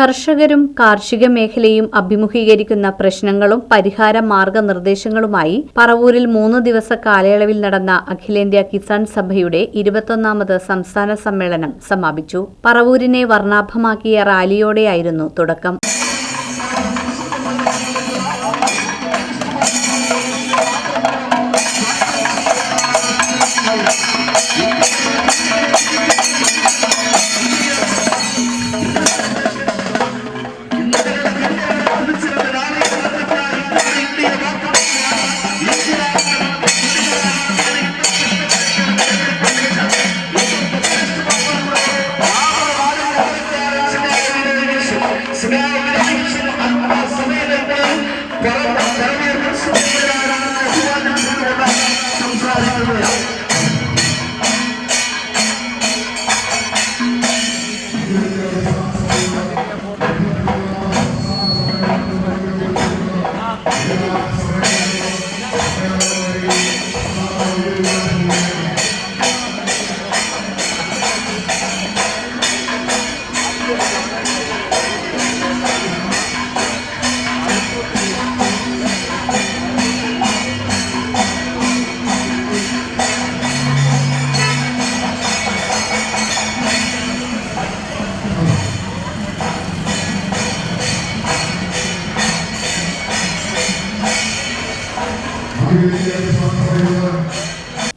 കർഷകരും കാർഷിക മേഖലയും അഭിമുഖീകരിക്കുന്ന പ്രശ്നങ്ങളും പരിഹാര മാർഗനിർദ്ദേശങ്ങളുമായി പറവൂരിൽ മൂന്ന് ദിവസ കാലയളവിൽ നടന്ന അഖിലേന്ത്യാ കിസാൻ സഭയുടെ ഇരുപത്തൊന്നാമത് സംസ്ഥാന സമ്മേളനം സമാപിച്ചു. പറവൂരിനെ വർണാഭമാക്കിയ റാലിയോടെയായിരുന്നു തുടക്കം.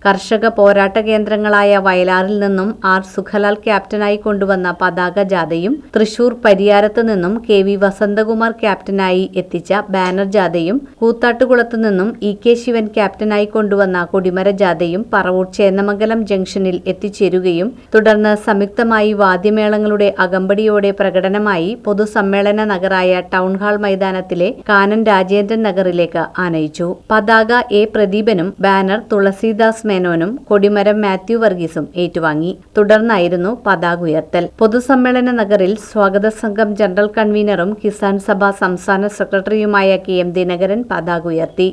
കർഷക പോരാട്ട കേന്ദ്രങ്ങളായ വയലാറിൽ നിന്നും ആർ സുഖലാൽ ക്യാപ്റ്റനായി കൊണ്ടുവന്ന പതാക ജാഥയും തൃശൂർ പരിയാരത്ത് നിന്നും കെ വി വസന്തകുമാർ ക്യാപ്റ്റനായി എത്തിച്ച ബാനർ ജാഥയും കൂത്താട്ടുകുളത്ത് നിന്നും ഇ കെ ശിവൻ ക്യാപ്റ്റനായി കൊണ്ടുവന്ന കൊടിമര ജാഥയും പറവൂർ ചേന്നമംഗലം ജംഗ്ഷനിൽ എത്തിച്ചേരുകയും തുടർന്ന് സംയുക്തമായി വാദ്യമേളങ്ങളുടെ അകമ്പടിയോടെ പ്രകടനമായി പൊതുസമ്മേളന നഗറായ ടൗൺഹാൾ മൈതാനത്തിലെ കാനൻ രാജേന്ദ്രൻ നഗറിലേക്ക് ആനയിച്ചു. പതാക എ പ്രദീപനും ബാനർ തുളസീദാസ് മേനോനും കൊടിമരം മാത്യു വർഗീസും ഏറ്റുവാങ്ങി. തുടർന്നായിരുന്നു പതാക ഉയർത്തൽ. പൊതുസമ്മേളന നഗറിൽ സ്വാഗത സംഘം ജനറൽ കൺവീനറും കിസാൻ സഭ സംസ്ഥാന സെക്രട്ടറിയുമായ കെ എം ദിനകരൻ പതാക ഉയർത്തി.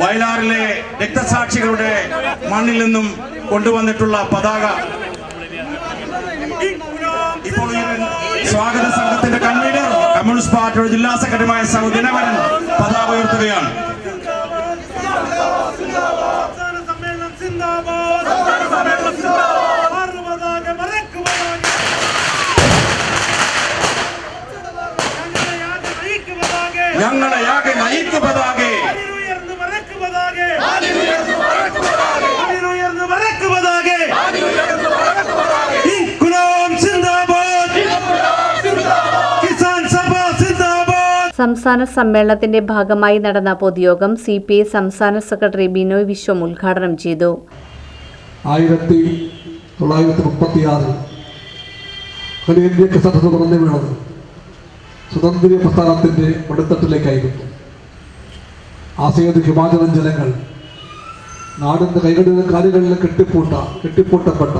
വയലാറിലെ രക്തസാക്ഷികളുടെ മണ്ണിൽ നിന്നും കൊണ്ടുവന്നിട്ടുള്ള പതാക. ഇപ്പോൾ സ്വാഗത സംഘത്തിന്റെ കൺവീനർ കമ്മ്യൂണിസ്റ്റ് പാർട്ടിയുടെ ജില്ലാ സെക്രട്ടറിയുമായ സൗദിനവരൻ പതാക ഉയർത്തുകയാണ്. കിസാൻ സഭ സിന്ദാബാദ്. സംസ്ഥാന സമ്മേളനത്തിന്റെ ഭാഗമായി നടന്ന പൊതുയോഗം സി പി ഐ സംസ്ഥാന സെക്രട്ടറി ബിനോയ് വിശ്വം ഉദ്ഘാടനം ചെയ്തു. ആയിരത്തി തൊള്ളായിരത്തി തുറന്നു വീണത് സ്വതന്ത്ര പ്രസ്ഥാനത്തിന്റെ വെടിത്തട്ടിലേക്കായിരുന്നു ആസേത് ജനങ്ങൾ നാടിന്റെ കൈകളിലും കാലുകളിൽ കെട്ടിപ്പൂട്ട കെട്ടിപ്പൂട്ടപ്പെട്ട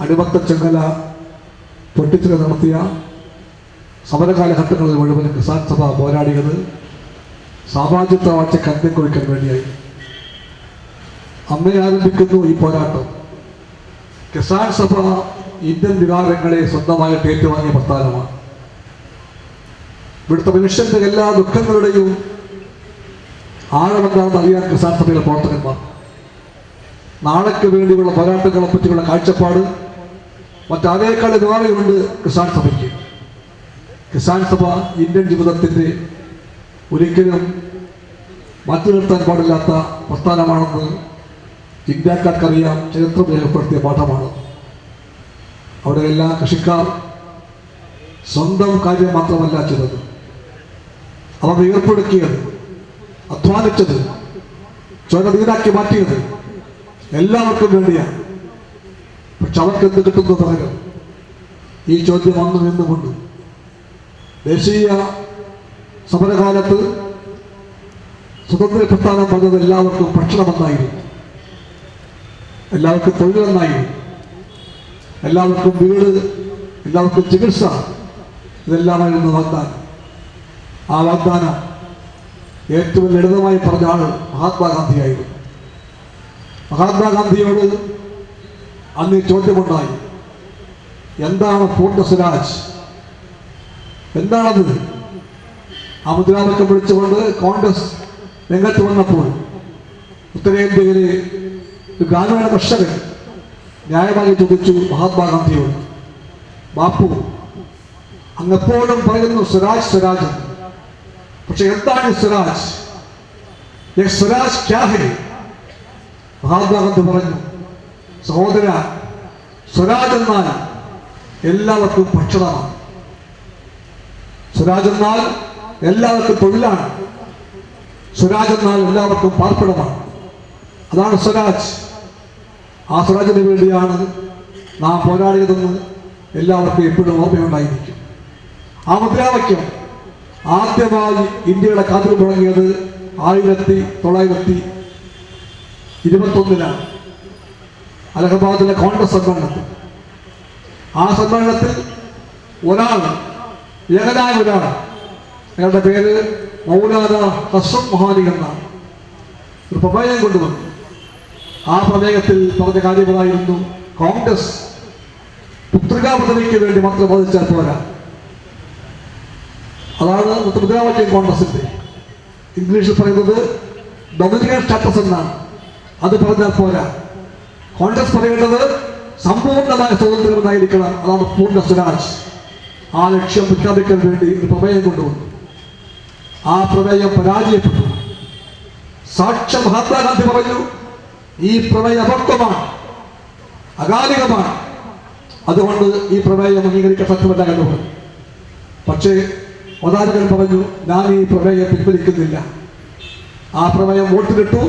അടിമത്ത ചെങ്ങല പൊട്ടിച്ചില നടത്തിയ സമരകാലഘട്ടങ്ങളിൽ മുഴുവൻ കിസാൻ സഭ പോരാടിയത് വാഴ്ചയ്ക്ക് അന്ത്യം കുറിക്കാൻ വേണ്ടിയായി. അമ്മയെ ആരംഭിക്കുന്നു ഈ പോരാട്ടം. കിസാൻ സഭ ഇന്ത്യൻ വികാരങ്ങളെ സ്വന്തമായിട്ട് ഏറ്റുവാങ്ങിയ പ്രസ്ഥാനമാണ്. ഇവിടുത്തെ മനുഷ്യന്റെ എല്ലാ ദുഃഖങ്ങളുടെയും ആഴമെന്താണെന്ന് അറിയാൻ കിസാൻ സഭയിലെ പ്രവർത്തകന്മാർ. നാളേക്ക് വേണ്ടിയുള്ള പോരാട്ടങ്ങളെ പറ്റിയുള്ള കാഴ്ചപ്പാട് മറ്റാരേക്കാൾ ഇതുമാറിയുണ്ട് കിസാൻ സഭയ്ക്ക്. കിസാൻ സഭ ഇന്ത്യൻ ജീവിതത്തിന്റെ ഒരിക്കലും മാറ്റി നിർത്താൻ പാടില്ലാത്ത പ്രസ്ഥാനമാണെന്ന് ഇന്ത്യക്കാർക്കറിയാം ചരിത്രം രേഖപ്പെടുത്തിയ പാഠമാണ്. അവിടെ എല്ലാ കൃഷിക്കാർ സ്വന്തം കാര്യം മാത്രമല്ല ചെയ്തത്. അവർ ഏർപ്പെടുത്തിയത് അധ്വാനിച്ചത് നീരാക്കി മാറ്റിയത് എല്ലാവർക്കും വേണ്ടിയാണ്. പക്ഷെ അവർക്ക് എന്ത് കിട്ടുന്ന പറയുക ഈ ചോദ്യം വന്നു നിന്നുകൊണ്ട് ദേശീയ സമരകാലത്ത് സ്വതന്ത്ര പ്രസ്ഥാനം പറഞ്ഞത് എല്ലാവർക്കും ഭക്ഷണമെന്നായിരുന്നു. എല്ലാവർക്കും തൊഴിലെന്നായിരുന്നു. എല്ലാവർക്കും വീട് എല്ലാവർക്കും ചികിത്സ ഇതെല്ലാമായിരുന്നു വാഗ്ദാനം. ആ വാഗ്ദാനം ഏറ്റവും ലളിതമായി പറഞ്ഞ ആൾ മഹാത്മാഗാന്ധിയായിരുന്നു. മഹാത്മാഗാന്ധിയോട് അന്ന് ചോദ്യമുണ്ടായി. എന്താണ് പൂർണ സ്വരാജ് എന്താണത്? ആ മുദ്രാവാക്യം വിളിച്ചുകൊണ്ട് കോൺഗ്രസ് രംഗത്ത് വന്നപ്പോൾ ഉത്തരേന്ത്യയിലെ ഒരു ഗ്രാമീണ കർഷകൻ ന്യായമായി ചോദിച്ചു മഹാത്മാഗാന്ധിയോട് ബാപ്പു അങ്ങെപ്പോഴും പറയുന്നു സ്വരാജ് സ്വരാജ്. പക്ഷെ എന്താണ് സ്വരാജ് സ്വരാജ് ക്യാ ഹേ മഹാത്മാഗാന്ധി പറഞ്ഞു സഹോദര സ്വരാജ് എന്നാൽ എല്ലാവർക്കും ഭക്ഷണമാണ്. സ്വരാജ് എന്നാൽ എല്ലാവർക്കും തൊഴിലാണ്. സ്വരാജ് എന്നാൽ എല്ലാവർക്കും പാർപ്പിടമാണ്. അതാണ് സ്വരാജ് ആ സ്വരാജിന് വേണ്ടിയാണ് നാം പോരാടിയതെന്ന് എല്ലാവർക്കും എപ്പോഴും ഓർമ്മയുണ്ടായിരിക്കും. ആ മുദ്രാവാക്യം ആദ്യമായി ഇന്ത്യയുടെ കാതിൽ തുടങ്ങിയത് ആയിരത്തി തൊള്ളായിരത്തി ഇരുപത്തൊന്നിലാണ്. അലഹബാദിലെ കോൺഗ്രസ് സമ്മേളനത്തിൽ. ആ സമ്മേളനത്തിൽ ഒരാൾ ഏകനായ ഒരാൾ അയാളുടെ പേര് മൗലാന ഹസം മൊഹാനി എന്നാണ്. ഒരു പ്രമേയം കൊണ്ടുവന്നു. ആ പ്രമേയത്തിൽ പറഞ്ഞ കാര്യങ്ങളായിരുന്നു കോൺഗ്രസ് പുത്രികാ പദവിക്ക് വേണ്ടി മാത്രം വാദിച്ചാൽ പോരാ. അതാണ് മുദ്രാവാക്യം കോൺഗ്രസിന്റെ. ഇംഗ്ലീഷിൽ പറയുന്നത് ഡൊമിനിക്കൻ സ്റ്റാറ്റസ് എന്നാണ്. അത് പറഞ്ഞാൽ പോരാ. കോൺഗ്രസ് പറയേണ്ടത് സമ്പൂർണമായ സ്വാതന്ത്ര്യം എന്നായിരിക്കണം അതാണ് പൂർണ സ്വരാജ് ആ ലക്ഷ്യം പ്രഖ്യാപിക്കാൻ വേണ്ടി ഒരു പ്രമേയം കൊണ്ടുവന്നു. ആ പ്രമേയം പരാജയപ്പെട്ടു. സാക്ഷ്യ മഹാത്മാഗാന്ധി പറഞ്ഞു ഈ പ്രമേയം അപക്വമാണ് അകാലികമാണ്. അതുകൊണ്ട് ഈ പ്രമേയം അംഗീകരിക്കാൻ സത്യമല്ല എന്ന് പറഞ്ഞു. പക്ഷേ അവതാരകൻ പറഞ്ഞു ഞാൻ ഈ പ്രമേയം പിൻവലിക്കുന്നില്ല. ആ പ്രമേയം വോട്ടിലിട്ടു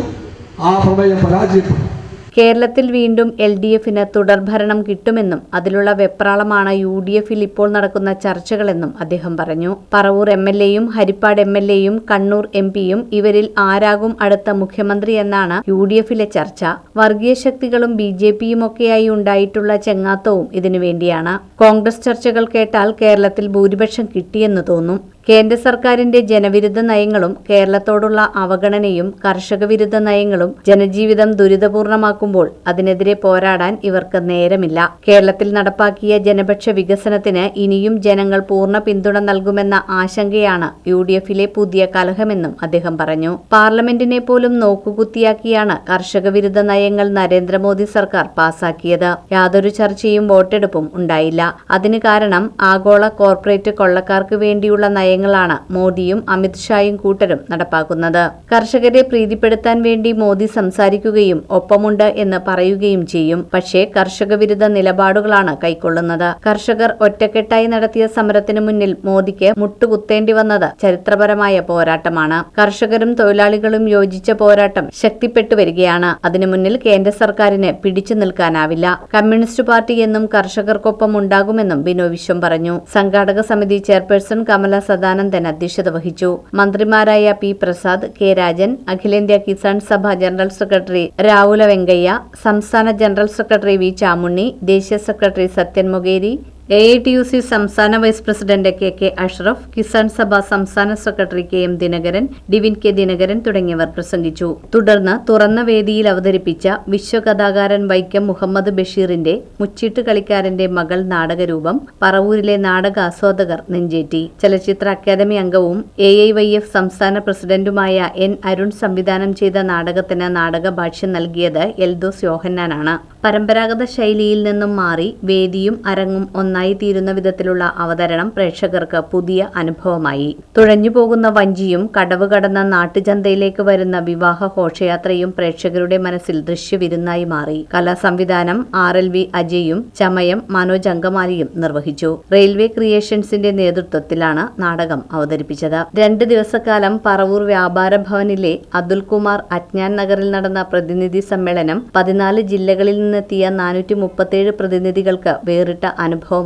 ആ പ്രമേയം പരാജയപ്പെട്ടു. കേരളത്തിൽ വീണ്ടും എൽ ഡി എഫിന് തുടർഭരണം കിട്ടുമെന്നും അതിലുള്ള വെപ്രാളമാണ് യു ഡി എഫിൽ ഇപ്പോൾ നടക്കുന്ന ചർച്ചകളെന്നും അദ്ദേഹം പറഞ്ഞു. പറവൂർ എം എൽ എയും ഹരിപ്പാട് എം എൽ എയും കണ്ണൂർ എം പിയും ഇവരിൽ ആരാകും അടുത്ത മുഖ്യമന്ത്രി എന്നാണ് യു ഡി എഫിലെ ചർച്ച. വർഗീയ ശക്തികളും ബി ജെ പിയുമൊക്കെയായി ഉണ്ടായിട്ടുള്ള ചെങ്ങാത്തവും ഇതിനു വേണ്ടിയാണ്. കോൺഗ്രസ് ചർച്ചകൾ കേട്ടാൽ കേരളത്തിൽ ഭൂരിപക്ഷം കിട്ടിയെന്ന് തോന്നും. കേന്ദ്ര സർക്കാരിന്റെ ജനവിരുദ്ധ നയങ്ങളും കേരളത്തോടുള്ള അവഗണനയും കർഷക വിരുദ്ധ നയങ്ങളും ജനജീവിതം ദുരിതപൂർണമാക്കുമ്പോൾ അതിനെതിരെ പോരാടാൻ ഇവർക്ക് നേരമില്ല. കേരളത്തിൽ നടപ്പാക്കിയ ജനപക്ഷ വികസനത്തിന് ഇനിയും ജനങ്ങൾ പൂർണ പിന്തുണ നൽകുമെന്ന ആശങ്കയാണ് യു ഡി എഫിലെ പുതിയ കലഹമെന്നും അദ്ദേഹം പറഞ്ഞു. പാർലമെന്റിനെ പോലും നോക്കുകുത്തിയാക്കിയാണ് കർഷക വിരുദ്ധ നയങ്ങൾ നരേന്ദ്രമോദി സർക്കാർ പാസാക്കിയത്. യാതൊരു ചർച്ചയും വോട്ടെടുപ്പും ഉണ്ടായില്ല. അതിന് കാരണം ആഗോള കോർപ്പറേറ്റ് കൊള്ളക്കാർക്ക് വേണ്ടിയുള്ള നയങ്ങളാണ് മോദിയും അമിത്ഷായും കൂട്ടരും നടപ്പാക്കുന്നത്. കർഷകരെ പ്രീതിപ്പെടുത്താൻ വേണ്ടി മോദി സംസാരിക്കുകയും ഒപ്പമുണ്ട് എന്ന് പറയുകയും ചെയ്യും. പക്ഷേ കർഷക വിരുദ്ധ നിലപാടുകളാണ് കൈക്കൊള്ളുന്നത്. കർഷകർ ഒറ്റക്കെട്ടായി നടത്തിയ സമരത്തിന് മുന്നിൽ മോദിക്ക് മുട്ടുകുത്തേണ്ടി വന്നത് ചരിത്രപരമായ പോരാട്ടമാണ്. കർഷകരും തൊഴിലാളികളും യോജിച്ച പോരാട്ടം ശക്തിപ്പെട്ടു വരികയാണ്. അതിനു മുന്നിൽ കേന്ദ്ര സർക്കാരിന് പിടിച്ചു നിൽക്കാനാവില്ല. കമ്മ്യൂണിസ്റ്റ് പാർട്ടി എന്നും കർഷകർക്കൊപ്പം ഉണ്ടാകുമെന്നും ബിനോ വിശ്വം പറഞ്ഞു. സംഘാടക സമിതി ചെയർപേഴ്സൺ കമല സദാനന്ദൻ അധ്യക്ഷത വഹിച്ചു. മന്ത്രിമാരായ പി പ്രസാദ് കെ രാജൻ അഖിലേന്ത്യാ കിസാൻ സഭ ജനറൽ സെക്രട്ടറി രാവുല വെങ്കയ്യ സംസ്ഥാന ജനറൽ സെക്രട്ടറി വി ചാമുണ്ണി ദേശീയ secretary Sathyan Mokeri A I T U C സംസ്ഥാന vice president K K Ashraf Kisan Sabha സംസ്ഥാന secretary K M Dinakaran Divin K Dinakaran തുടങ്ങിയവർ പ്രസംഗിച്ചു. തുടർന്ന് തുറന്ന വേദിയിൽ അവതരിപ്പിച്ച വിശ്വകഥാകാരൻ വൈക്കം മുഹമ്മദ് ബഷീറിന്റെ മുച്ചീട്ട് കളിക്കാരന്റെ മകൾ നാടകരൂപം പറവൂരിലെ നാടക ആസ്വാദകർ നെഞ്ചേറ്റി. ചലച്ചിത്ര അക്കാദമി അംഗവും എ ഐ വൈ എഫ് സംസ്ഥാന പ്രസിഡന്റുമായ എൻ അരുൺ സംവിധാനം ചെയ്ത നാടകത്തിന് നാടക ഭാഷ്യം നൽകിയത് എൽദോസ് യോഹന്നാനാണ്. പരമ്പരാഗത ശൈലിയിൽ നിന്നും മാറി വേദിയും അരങ്ങും ഒന്നായി തീരുന്ന വിധത്തിലുള്ള അവതരണം പ്രേക്ഷകർക്ക് പുതിയ അനുഭവമായി. തുഴഞ്ഞു പോകുന്ന വഞ്ചിയും കടവ് കടന്ന നാട്ടുചന്തയിലേക്ക് വരുന്ന വിവാഹ ഘോഷയാത്രയും പ്രേക്ഷകരുടെ മനസ്സിൽ ദൃശ്യവിരുന്നായി മാറി. കലാസംവിധാനം ആർ എൽ വി അജയും ചമയം മനോജ് അങ്കമാലിയും നിർവഹിച്ചു. റെയിൽവേ ക്രിയേഷൻസിന്റെ നേതൃത്വത്തിലാണ് നാടകം അവതരിപ്പിച്ചത്. രണ്ട് ദിവസക്കാലം പറവൂർ വ്യാപാര ഭവനിലെ അതുൽകുമാർ അജ്ഞാൻ നഗറിൽ നടന്ന പ്രതിനിധി സമ്മേളനം പതിനാല് ജില്ലകളിൽ നിന്നെത്തിയ നാനൂറ്റി മുപ്പത്തിയേഴ് പ്രതിനിധികൾക്ക് വേറിട്ട അനുഭവമായി.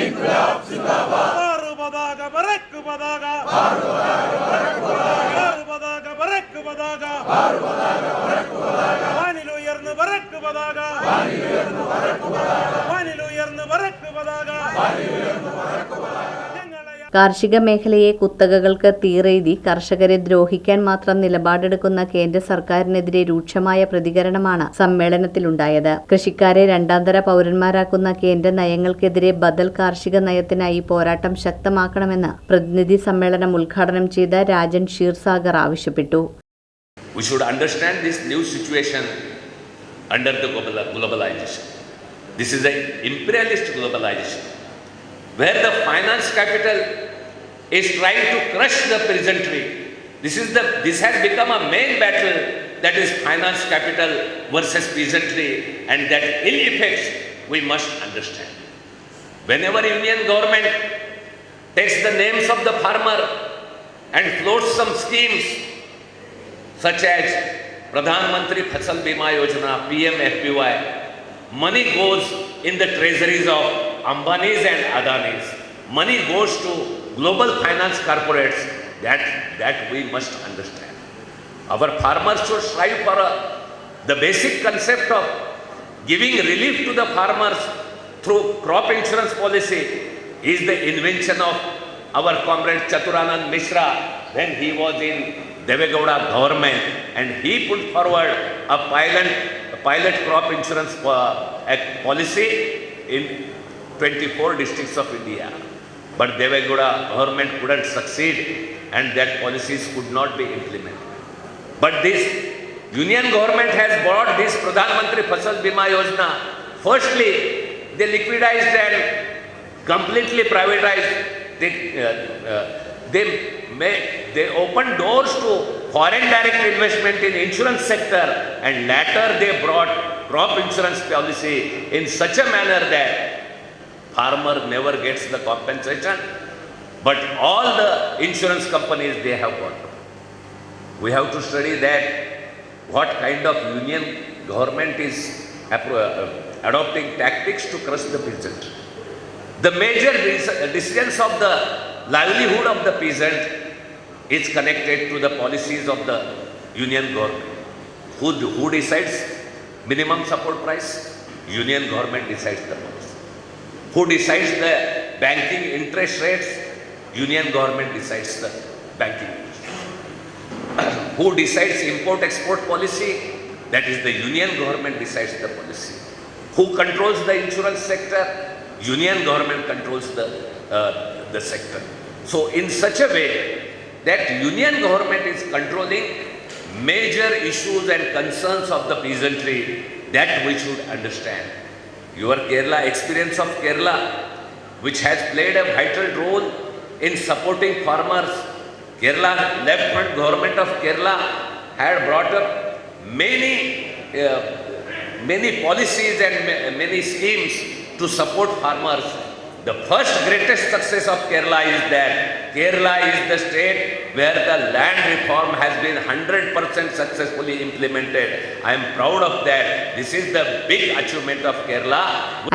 ഇൻക്ലാബ് സിന്ദാബാദ് ഭാരത പതാക വാനിലുയർന്ന് ബറക്ക് പതാക വാനിലുയർന്ന് ബറക്ക് പതാക കാർഷിക മേഖലയെ കുത്തകകൾക്ക് തീറെഴുതി കർഷകരെ ദ്രോഹിക്കാൻ മാത്രം നിലപാടെടുക്കുന്ന കേന്ദ്ര സർക്കാരിനെതിരെ രൂക്ഷമായ പ്രതികരണമാണ് സമ്മേളനത്തിലുണ്ടായത്. കൃഷിക്കാരെ രണ്ടാംതര പൗരന്മാരാക്കുന്ന കേന്ദ്ര നയങ്ങൾക്കെതിരെ ബദൽ കാർഷിക നയത്തിനായി പോരാട്ടം ശക്തമാക്കണമെന്ന് പ്രതിനിധി സമ്മേളനം ഉദ്ഘാടനം ചെയ്ത രാജൻ ഷീർസാഗർ ആവശ്യപ്പെട്ടു. This is an imperialist globalization. Where the finance capital is trying to crush the peasantry. This, is the, this has become a main battle that is finance capital versus peasantry and that ill effects we must understand. Whenever union government takes the names of the farmer and floats some schemes such as Pradhan Mantri Fasal Bima Yojana, PMFBY, money goes in the treasuries of Ambanis and Adanis. Money goes to global finance corporates. That, that we must understand. Our farmers should strive for a, the basic concept of giving relief to the farmers through crop insurance policy is the invention of our comrade Chaturanand Mishra when he was in Devegowda government and he put forward a pilot, a pilot crop insurance uh, policy in 24 districts of India. But Devegowda government couldn't succeed and that policies could not be implemented. But this union government has brought this Pradhan Mantri Fasal Bima Yojana. Firstly, they liquidized and completely privatized. They, uh, uh, they, they opened doors to foreign direct investment in insurance sector and later they brought crop insurance policy in such a manner that farmer never gets the compensation but all the insurance companies they have got we have to study that what kind of union government is uh, adopting tactics to crush the peasant. The major decisions of the livelihood of the peasant is connected to the policies of the union government. Who, who decides minimum support price? Union government decides the policy. Who decides the banking interest rates? Union government decides the banking who decides import export policy? That is the union government decides the policy. Who controls the insurance sector? Union government controls the uh, the sector. So in such a way that union government is controlling major issues and concerns of the peasantry that we should understand your kerala experience of kerala which has played a vital role in supporting farmers Kerala, left front government of Kerala had brought up many, uh, many policies and ma- many schemes to support farmers. The first greatest success of Kerala is that Kerala is the state where the land reform has been 100% successfully implemented. I am proud of that. This is the big achievement of Kerala.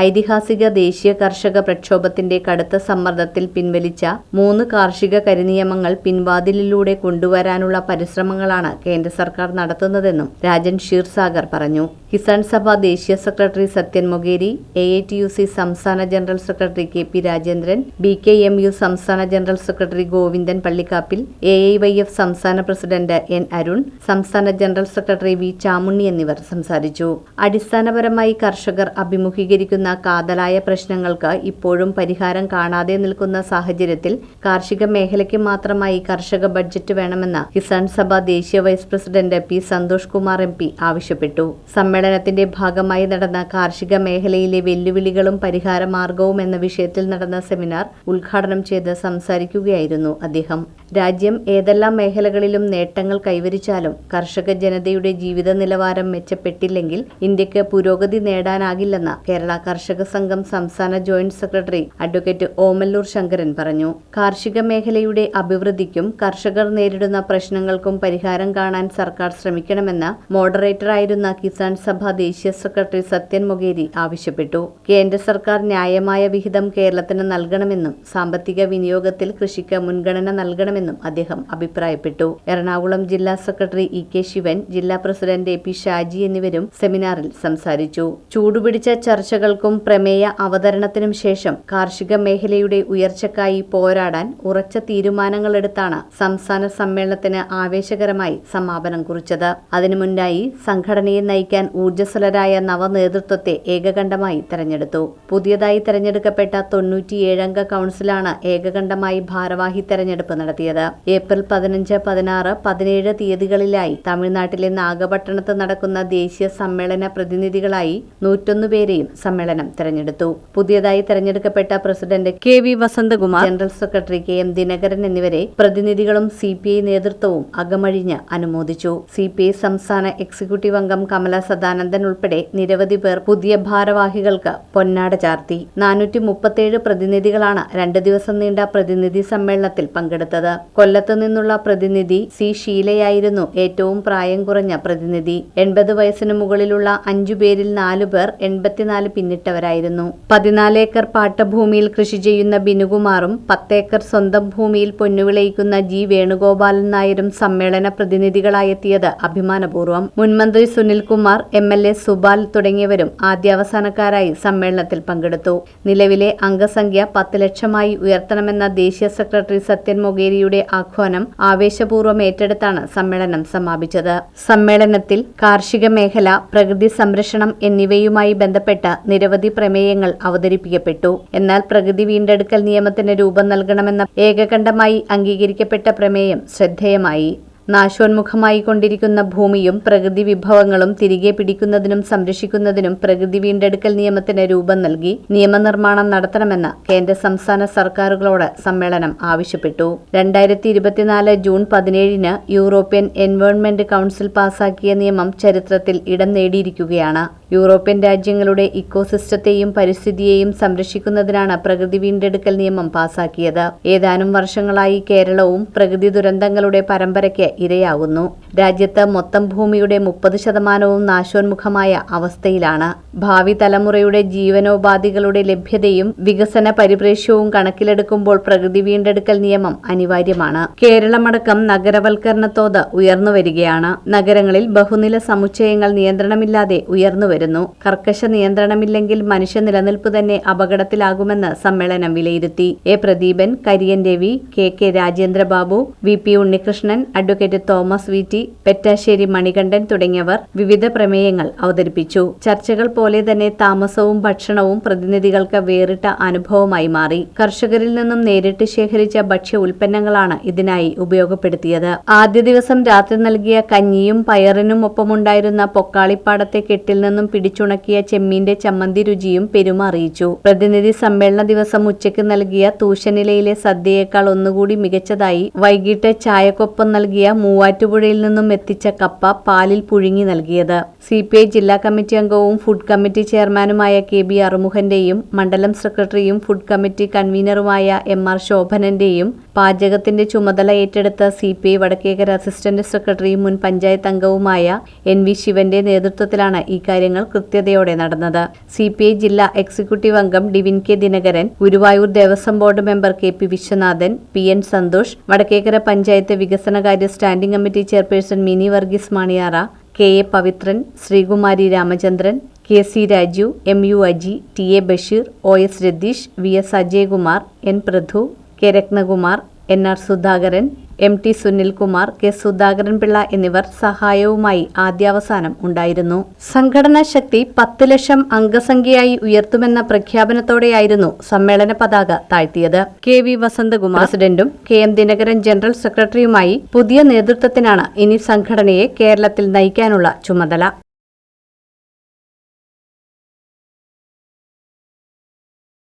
ഐതിഹാസിക ദേശീയ കർഷക പ്രക്ഷോഭത്തിന്റെ കടുത്ത സമ്മർദ്ദത്തിൽ പിൻവലിച്ച മൂന്ന് കാർഷിക കരിനിയമങ്ങൾ പിൻവാതിലിലൂടെ കൊണ്ടുവരാനുള്ള പരിശ്രമങ്ങളാണ് കേന്ദ്ര സർക്കാർ നടത്തുന്നതെന്നും രാജൻ ഷീർസാഗർ പറഞ്ഞു കിസാൻ സഭ ദേശീയ secretary Sathyan Mogeri A I T U C സംസ്ഥാന general secretary K P Rajendran B K M U സംസ്ഥാന general secretary Govindan Pallikkappil A I Y F സംസ്ഥാന പ്രസിഡന്റ് എൻ അരുൺ സംസ്ഥാന ജനറൽ സെക്രട്ടറി വി ചാമുണ്ണി എന്നിവർ സംസാരിച്ചു. അടിസ്ഥാനപരമായി കർഷകർ അഭിമുഖീകരിക്കുന്ന കാതലായ പ്രശ്നങ്ങൾക്ക് ഇപ്പോഴും പരിഹാരം കാണാതെ നിൽക്കുന്ന സാഹചര്യത്തിൽ കാർഷിക മേഖലയ്ക്ക് മാത്രമായി കർഷക ബഡ്ജറ്റ് വേണമെന്ന് കിസാൻ സഭ ദേശീയ vice president P Santhosh Kumar M P ആവശ്യപ്പെട്ടു. സമ്മേളനത്തിന്റെ ഭാഗമായി നടന്ന കാർഷിക മേഖലയിലെ വെല്ലുവിളികളും പരിഹാര മാർഗവും എന്ന വിഷയത്തിൽ നടന്ന സെമിനാർ ഉദ്ഘാടനം ചെയ്ത് സംസാരിക്കുകയായിരുന്നു അദ്ദേഹം. രാജ്യം ഏതെല്ലാം മേഖലകളിലും നേട്ടങ്ങൾ കൈവരിച്ചാലും കർഷക ജനതയുടെ ജീവിത നിലവാരം മെച്ചപ്പെട്ടില്ലെങ്കിൽ ഇന്ത്യയ്ക്ക് പുരോഗതി നേടാനാകില്ലെന്ന് കേരള കർഷക സംഘം സംസ്ഥാന joint secretary advocate Omallur Sankaran പറഞ്ഞു. കാർഷിക മേഖലയുടെ അഭിവൃദ്ധിക്കും കർഷകർ നേരിടുന്ന പ്രശ്നങ്ങൾക്കും പരിഹാരം കാണാൻ സർക്കാർ ശ്രമിക്കണമെന്ന് മോഡറേറ്ററായിരുന്ന കിസാൻ സഭ ദേശീയ സെക്രട്ടറി സത്യൻ മൊഗേരി ആവശ്യപ്പെട്ടു. കേന്ദ്ര സർക്കാർ ന്യായമായ വിഹിതം കേരളത്തിന് നൽകണമെന്നും സാമ്പത്തിക വിനിയോഗത്തിൽ കൃഷിക്ക് മുൻഗണന നൽകണമെന്നും അദ്ദേഹം അഭിപ്രായപ്പെട്ടു. എറണാകുളം ജില്ലാ സെക്രട്ടറി ഇ കെ ശിവൻ ജില്ലാ പ്രസിഡന്റ് എ പി ഷാജി എന്നിവരും സെമിനാറിൽ സംസാരിച്ചു. ചൂടുപിടിച്ച ചർച്ചകൾക്കും പ്രമേയ അവതരണത്തിനും ശേഷം കാർഷിക മേഖലയുടെ ഉയർച്ചക്കായി പോരാടാൻ ഉറച്ച തീരുമാനങ്ങളെടുത്താണ് സംസ്ഥാന സമ്മേളനത്തിന് ആവേശകരമായി സമാപനം കുറിച്ചത്. അതിനു മുന്നായി സംഘടനയെ നയിക്കാൻ ഊർജസ്വലരായ നവനേതൃത്വത്തെ ഏകകണ്ഠമായി തെരഞ്ഞെടുത്തു. പുതിയതായി തെരഞ്ഞെടുക്കപ്പെട്ട തൊണ്ണൂറ്റിയേഴംഗ കൗൺസിലാണ് ഏകകണ്ഠമായി ഭാരവാഹി തെരഞ്ഞെടുപ്പ് നടത്തിയത്. ഏപ്രിൽ പതിനഞ്ച് പതിനാറ് പതിനേഴ് തീയതികളിലായി തമിഴ്നാട്ടിലെ നാഗപട്ടണത്ത് നടക്കുന്ന ദേശീയ സമ്മേളന പ്രതിനിധികളായി നൂറ്റൊന്ന് പേരെയും സമ്മേളനം തെരഞ്ഞെടുത്തു. പുതിയതായി തെരഞ്ഞെടുക്കപ്പെട്ട president K V Vasanthakumar general secretary K M Dinakaran എന്നിവരെ പ്രതിനിധികളും സി പി ഐ നേതൃത്വവും അകമഴിഞ്ഞ് അനുമോദിച്ചു. സി പി ഐ സംസ്ഥാന എക്സിക്യൂട്ടീവ് അംഗം കമല സദാനന്ദൻ ഉൾപ്പെടെ നിരവധി പേർ പുതിയ ഭാരവാഹികൾക്ക് പൊന്നാട ചാർത്തി. നാനൂറ്റി മുപ്പത്തേഴ് പ്രതിനിധികളാണ് രണ്ട് ദിവസം നീണ്ട പ്രതിനിധി സമ്മേളനത്തിൽ പങ്കെടുത്തത്. കൊല്ലത്ത് നിന്നുള്ള പ്രതിനിധി സി ഷീലയായിരുന്നു ഏറ്റവും പ്രായം കുറഞ്ഞ പ്രതിനിധി. എൺപത് വയസ്സിന് മുകളിലുള്ള അഞ്ചു പേരിൽ നാലു പേർ എൺപത്തിനാല് പിന്നിട്ടവരായിരുന്നു. പതിനാലേക്കർ പാട്ടഭൂമിയിൽ കൃഷി ചെയ്യുന്ന ബിനുകുമാറും പത്തേക്കർ സ്വന്തം ഭൂമിയിൽ പൊന്നുവിളയിക്കുന്ന ജി വേണുഗോപാലൻ നായരും സമ്മേളന പ്രതിനിധികളായെത്തിയത് അഭിമാനപൂർവം. മുൻമന്ത്രി Sunilkumar M L A Subal തുടങ്ങിയവരും ആദ്യാവസാനക്കാരായി സമ്മേളനത്തിൽ പങ്കെടുത്തു. നിലവിലെ അംഗസംഖ്യ പത്ത് ലക്ഷമായി ഉയർത്തണമെന്ന ദേശീയ സെക്രട്ടറി സത്യൻ മൊഗേരിയുടെ ആഹ്വാനം ആവേശപൂർവം ഏറ്റെടുത്താണ് സമ്മേളനം സമാപിച്ചത്. സമ്മേളനത്തിൽ കാർഷിക മേഖല പ്രകൃതി സംരക്ഷണം എന്നിവയുമായി ബന്ധപ്പെട്ട നിരവധി പ്രമേയങ്ങൾ അവതരിപ്പിക്കപ്പെട്ടു. എന്നാൽ പ്രകൃതി വീണ്ടെടുക്കൽ നിയമത്തിന് രൂപം നൽകണമെന്ന ഏകകണ്ഠമായി അംഗീകരിക്കപ്പെട്ട പ്രമേയം ശ്രദ്ധേയമായി. നാശോന്മുഖമായി കൊണ്ടിരിക്കുന്ന ഭൂമിയും പ്രകൃതി വിഭവങ്ങളും തിരികെ പിടിക്കുന്നതിനും സംരക്ഷിക്കുന്നതിനും പ്രകൃതി വീണ്ടെടുക്കൽ നിയമത്തിന് രൂപം നൽകി നിയമനിർമ്മാണം നടത്തണമെന്ന് കേന്ദ്ര സംസ്ഥാന സർക്കാരുകളോട് സമ്മേളനം ആവശ്യപ്പെട്ടു. രണ്ടായിരത്തി ഇരുപത്തിനാല് ജൂൺ പതിനേഴിന് യൂറോപ്യൻ എൻവയോൺമെന്റ് കൗൺസിൽ പാസാക്കിയ നിയമം ചരിത്രത്തിൽ ഇടം നേടിയിരിക്കുകയാണ്. യൂറോപ്യൻ രാജ്യങ്ങളുടെ ഇക്കോസിസ്റ്റത്തെയും പരിസ്ഥിതിയെയും സംരക്ഷിക്കുന്നതിനാണ് പ്രകൃതി വീണ്ടെടുക്കൽ നിയമം പാസാക്കിയത്. ഏതാനും വർഷങ്ങളായി കേരളവും പ്രകൃതി ദുരന്തങ്ങളുടെ പരമ്പരയ്ക്ക് ഇരയാകുന്നു. രാജ്യത്ത് മൊത്തം ഭൂമിയുടെ മുപ്പത് ശതമാനവും നാശോന്മുഖമായ അവസ്ഥയിലാണ്. ഭാവി തലമുറയുടെ ജീവനോപാധികളുടെ ലഭ്യതയും വികസന പരിപ്രേക്ഷ്യവും കണക്കിലെടുക്കുമ്പോൾ പ്രകൃതി വീണ്ടെടുക്കൽ നിയമം അനിവാര്യമാണ്. കേരളമടക്കം നഗരവൽക്കരണത്തോത് ഉയർന്നു വരികയാണ് നഗരങ്ങളിൽ ബഹുനില സമുച്ചയങ്ങൾ നിയന്ത്രണമില്ലാതെ ഉയർന്നു വരുന്നു. കർക്കശ നിയന്ത്രണമില്ലെങ്കിൽ മനുഷ്യ നിലനിൽപ്പ് തന്നെ അപകടത്തിലാകുമെന്ന് സമ്മേളനം വിലയിരുത്തി. A Pradeepan Kariyan Ravi K K Rajendrababu V P Unnikrishnan advocate Thomas V T Pettassery Manikandan തുടങ്ങിയവർ വിവിധ പ്രമേയങ്ങൾ അവതരിപ്പിച്ചു. ചർച്ചകൾ പോലെ തന്നെ താമസവും ഭക്ഷണവും പ്രതിനിധികൾക്ക് വേറിട്ട അനുഭവമായി മാറി. കർഷകരിൽ നിന്നും നേരിട്ട് ശേഖരിച്ച ഭക്ഷ്യ ഉൽപ്പന്നങ്ങളാണ് ഇതിനായി ഉപയോഗപ്പെടുത്തിയത്. ആദ്യ ദിവസം രാത്രി നൽകിയ കഞ്ഞിയും പയറിനും ഒപ്പമുണ്ടായിരുന്ന പൊക്കാളിപ്പാടത്തെ കെട്ടിൽ നിന്നും പിടിച്ചുണക്കിയ ചെമ്മീന്റെ ചമ്മന്തി രുചിയും പെരുമ അറിയിച്ചു. പ്രതിനിധി സമ്മേളന ദിവസം ഉച്ചയ്ക്ക് നൽകിയ തൂശനിലയിലെ സദ്യയേക്കാൾ ഒന്നുകൂടി മികച്ചതായി വൈകിട്ട് ചായക്കൊപ്പം നൽകിയ മൂവാറ്റുപുഴയിൽ നിന്നും എത്തിച്ച കപ്പ പാലിൽ പുഴുങ്ങി നൽകിയത്. സി ജില്ലാ കമ്മിറ്റി അംഗവും ഫുഡ് കമ്മിറ്റി ചെയർമാനുമായ കെ ബി അറുമുഖന്റെയും മണ്ഡലം സെക്രട്ടറിയും ഫുഡ് കമ്മിറ്റി കൺവീനറുമായ എം ആർ ശോഭനന്റെയും പാചകത്തിന്റെ ചുമതല ഏറ്റെടുത്ത C P I Vadakkekara assistant സെക്രട്ടറിയും മുൻ പഞ്ചായത്ത് അംഗവുമായ എൻ വി ശിവന്റെ നേതൃത്വത്തിലാണ് ഈ കാര്യങ്ങൾ കൃത്യതയോടെ നടന്നത്. സി പി ഐ ജില്ലാ എക്സിക്യൂട്ടീവ് അംഗം Divin K Dinakaran Guruvayur Devaswom board member K P Viswanathan P N Santhosh Vadakkekara panchayat വികസനകാര്യ standing committee chairperson Mini Varghese Maniyara K A Pavithran Sreekumari Ramachandran K C Raju M U Aji T A Basheer O S Ratheesh V S Ajayakumar N Prathu K Rathnakumar N R Sudhakaran M T Sunilkumar K Sudhakaran Pillai എന്നിവർ സഹായവുമായി ആദ്യാവസാനം ഉണ്ടായിരുന്നു. സംഘടനാ ശക്തി പത്ത് ലക്ഷം അംഗസംഖ്യയായി ഉയർത്തുമെന്ന പ്രഖ്യാപനത്തോടെയായിരുന്നു സമ്മേളന പതാക താഴ്ത്തിയത്. K V Vasanthakumar പ്രസിഡന്റും K M Dinakaran general സെക്രട്ടറിയുമായി പുതിയ നേതൃത്വത്തിനാണ് ഇനി സംഘടനയെ കേരളത്തിൽ നയിക്കാനുള്ള ചുമതല.